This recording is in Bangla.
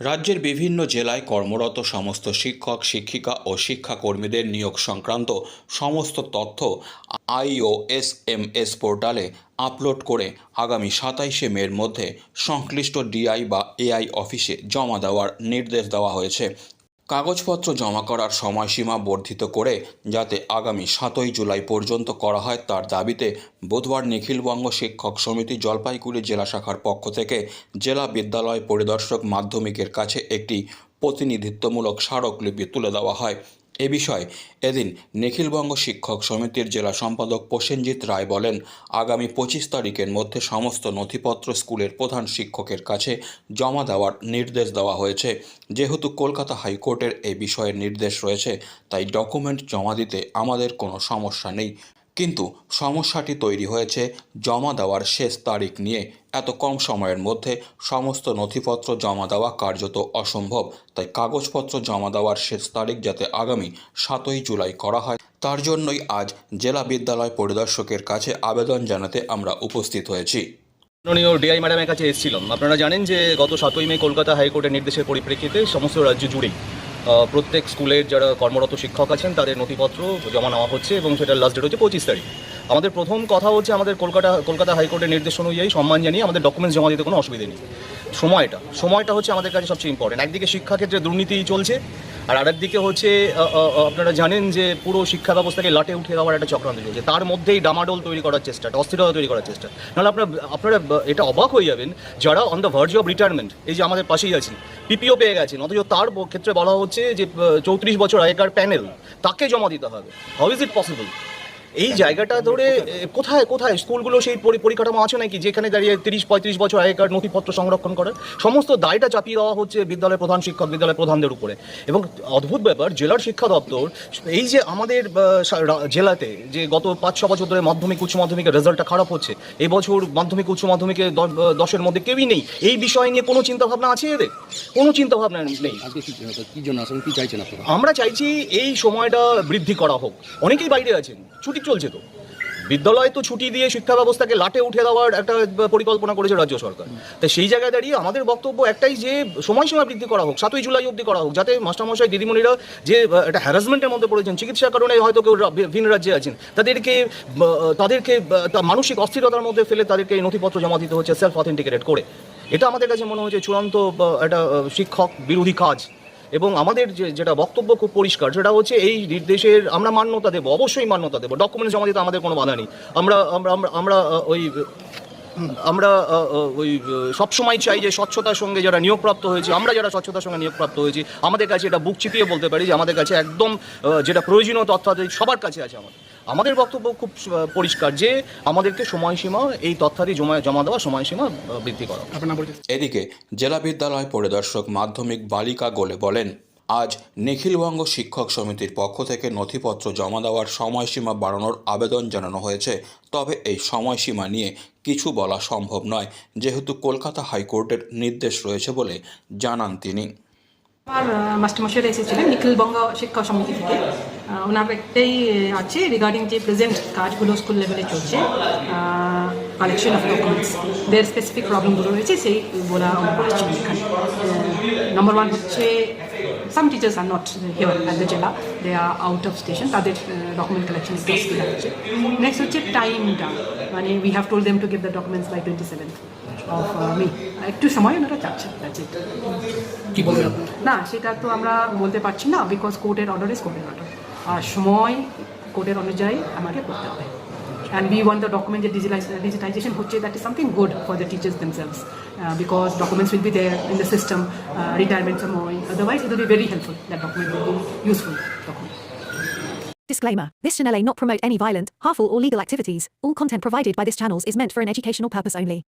রাজ্যের বিভিন্ন জেলায় কর্মরত সমস্ত শিক্ষক, শিক্ষিকা ও শিক্ষাকর্মীদের নিয়োগ সংক্রান্ত সমস্ত তথ্য আইওএসএমএস পোর্টালে আপলোড করে আগামী সাতাইশে মের মধ্যে সংশ্লিষ্ট ডিআই বা এআই অফিসে জমা দেওয়ার নির্দেশ দেওয়া হয়েছে। কাগজপত্র জমা করার সময়সীমা বর্ধিত করে যাতে আগামী সাতই জুলাই পর্যন্ত করা হয় তার দাবিতে বুধবার নিখিলবঙ্গ শিক্ষক সমিতি জলপাইগুড়ি জেলা শাখার পক্ষ থেকে জেলা বিদ্যালয় পরিদর্শক মাধ্যমিকের কাছে একটি প্রতিনিধিত্বমূলক স্মারকলিপি তুলে দেওয়া হয়। এ বিষয়ে এদিন নিখিলবঙ্গ শিক্ষক সমিতির জেলা সম্পাদক প্রসেনজিৎ রায় বলেন, আগামী পঁচিশ তারিখের মধ্যে সমস্ত নথিপত্র স্কুলের প্রধান শিক্ষকের কাছে জমা দেওয়ার নির্দেশ দেওয়া হয়েছে। যেহেতু কলকাতা হাইকোর্টের এ বিষয়ের নির্দেশ রয়েছে, তাই ডকুমেন্ট জমা দিতে আমাদের কোনো সমস্যা নেই। কিন্তু সমস্যাটি তৈরি হয়েছে জমা দেওয়ার শেষ তারিখ নিয়ে। এত কম সময়ের মধ্যে সমস্ত নথিপত্র জমা দেওয়া কার্যত অসম্ভব। তাই কাগজপত্র জমা দেওয়ার শেষ তারিখ যাতে আগামী সাতই জুলাই করা হয়, তার জন্যই আজ জেলা বিদ্যালয় পরিদর্শকের কাছে আবেদন জানাতে আমরা উপস্থিত হয়েছি। মাননীয় ডিআই ম্যাডামের কাছে এসেছিলাম। আপনারা জানেন যে গত সাতই মে কলকাতা হাইকোর্টের নির্দেশের পরিপ্রেক্ষিতে সমস্ত রাজ্য জুড়েই প্রত্যেক স্কুলের যারা কর্মরত শিক্ষক আছেন, তাদের নথিপত্র জমা নেওয়া হচ্ছে এবং সেটার লাস্ট ডেট হচ্ছে পঁচিশ তারিখ। আমাদের প্রথম কথা হচ্ছে আমাদের কলকাতা কলকাতা হাইকোর্টের নির্দেশ অনুযায়ী সম্মান জানিয়ে আমাদের ডকুমেন্টস জমা দিতে কোনো অসুবিধা নেই। সময়টা সময়টা হচ্ছে আমাদের কাছে সবচেয়ে ইম্পর্টেন্ট একদিকে শিক্ষাক্ষেত্রে দুর্নীতি চলছে আর আরেকদিকে হচ্ছে আহ, আহ, আপনারা জানেন যে পুরো শিক্ষা ব্যবস্থাকে লাটে উঠে দেওয়ার একটা চক্রান্ত চলছে। তার মধ্যেই ডামাডোল তৈরি করার চেষ্টা অস্থিরতা তৈরি করার চেষ্টা। নাহলে আপনারা আপনারা এটা অবাক হয়ে যাবেন যারা on the verge of retirement এই যে আমাদের পাশেই আছেন পিপিও পেয়ে গেছেন অথচ তার ক্ষেত্রে বলা হচ্ছে যে চৌত্রিশ বছর আগেকার প্যানেল তাকে জমা দিতে হবে। হাউ ইজ ইট পসিবল এই জায়গাটা ধরে কোথায় কোথায়? স্কুলগুলো সেই পরিকাঠামো আছে নাকি যেখানে দাঁড়িয়ে তিরিশ পঁয়ত্রিশ বছর আগেকার নথিপত্র সংরক্ষণ করার সমস্ত দায়টা চাপিয়ে দেওয়া হচ্ছে বিদ্যালয়ের প্রধান শিক্ষক বিদ্যালয় প্রধানদের উপরে। এবং অদ্ভুত ব্যাপার জেলার শিক্ষা দপ্তর এই যে আমাদের জেলাতে যে গত পাঁচ ছ বছর ধরে মাধ্যমিক উচ্চ মাধ্যমিকের রেজাল্টটা খারাপ হচ্ছে এই বছর মাধ্যমিক উচ্চ মাধ্যমিকে দশের মধ্যে কেউই নেই এই বিষয় নিয়ে কোনো চিন্তাভাবনা আছে এদের? কোনো চিন্তাভাবনা নেই। কি কি জন্য কি চাইছেন আমরা চাইছি এই সময়টা বৃদ্ধি করা হোক। অনেকেই বাইরে আছেন ছুটি চলছে তো? বিদ্যালয় তো ছুটি দিয়ে শিক্ষা ব্যবস্থাকে লাটে উঠে দেওয়ার একটা পরিকল্পনা করেছে রাজ্য সরকার। তাই সেই জায়গায় দাঁড়িয়ে আমাদের বক্তব্য একটাই যে, সময়সীমা বৃদ্ধি করা হোক, সাতই জুলাই অবধি করা হোক, যাতে মাস্টারমশাই, দিদিমণিরা যে একটা হ্যারাসমেন্টের মধ্যে পড়েছেন, চিকিৎসার কারণে হয়তো কেউ ভিন রাজ্যে আছেন, তাদেরকে তাদেরকে মানসিক অস্থিরতার মধ্যে ফেলে তাদেরকে এই নথিপত্র জমা দিতে হচ্ছে সেলফ অথেন্টিকেটেড করে। এটা আমাদের কাছে মনে হচ্ছে চূড়ান্ত একটা শিক্ষক বিরোধী কাজ। এবং আমাদের যে, যেটা বক্তব্য খুব পরিষ্কার, সেটা হচ্ছে এই নির্দেশের আমরা মান্যতা দেবো, অবশ্যই মান্যতা দেবো। ডকুমেন্টস জমা দিতে আমাদের কোনো বাধা নেই। আমরা আমরা আমরা ওই আমরা ওই সবসময় চাই যে স্বচ্ছতার সঙ্গে যারা নিয়োগপ্রাপ্ত হয়েছে আমরা যারা স্বচ্ছতার সঙ্গে নিয়োগপ্রাপ্ত হয়েছি আমাদের কাছে এটা বুক চিপিয়ে বলতে পারি যে আমাদের কাছে একদম যেটা প্রয়োজনীয় তথ্যাদি সবার কাছে আছে আমাদের। আমাদের বক্তব্য খুব পরিষ্কার যে আমাদেরকে সময়সীমা এই তথ্যাদি জমা জমা দেওয়া সময়সীমা বৃদ্ধি করা। এদিকে জেলা বিদ্যালয় পরিদর্শক মাধ্যমিক বালিকা গোলে বলেন আজ নিখিলবঙ্গ শিক্ষক সমিতির পক্ষ থেকে নথিপত্র জমা দেওয়ার সময়সীমা বাড়ানোর আবেদন জানানো হয়েছে। তবে এই সময়সীমা নিয়ে কিছু বলা সম্ভব নয়। যেহেতু কলকাতা হাইকোর্টের নির্দেশ রয়েছে বলে জানান তিনি। আমার মাস্টারমশাইরা এসেছিলেন নিখিলবঙ্গ শিক্ষা সমিতি থেকে। ওনার একটাই আছে রিগার্ডিং যে প্রেজেন্ট কাজগুলো স্কুল লেভেলে চলছে কালেকশন অফ ডকুমেন্টস দের স্পেসিফিক প্রবলেমগুলো রয়েছে, সেই বলা বলেছেন এখানে। নম্বর ওয়ান হচ্ছে some teachers are not here at the জেলা they are out of station তাদের ডকুমেন্ট কালেকশন একটু অসুবিধা হচ্ছে নেক্সট হচ্ছে টাইমটা মানে we have told them to give the documents by twenty seventh of May একটু সময় ওনারা চাচ্ছেন that's কি বলবেন না সেটা তো আমরা বলতে পারছি না বিকজ কোর্টের অর্ডার ইজ কোর্টের অর্ডার আর সময় কোর্টের অনুযায়ী আমাকে করতে হবে। And we want the document যে ডিজিটাইজেশন হচ্ছে that is something good for the teachers themselves because documents will be there in the system retirement সময় otherwise it will be very helpful that document will be useful তখন Disclaimer This channel may not promote any violent, harmful, or legal activities. All content provided by this channel is meant for an educational purpose only.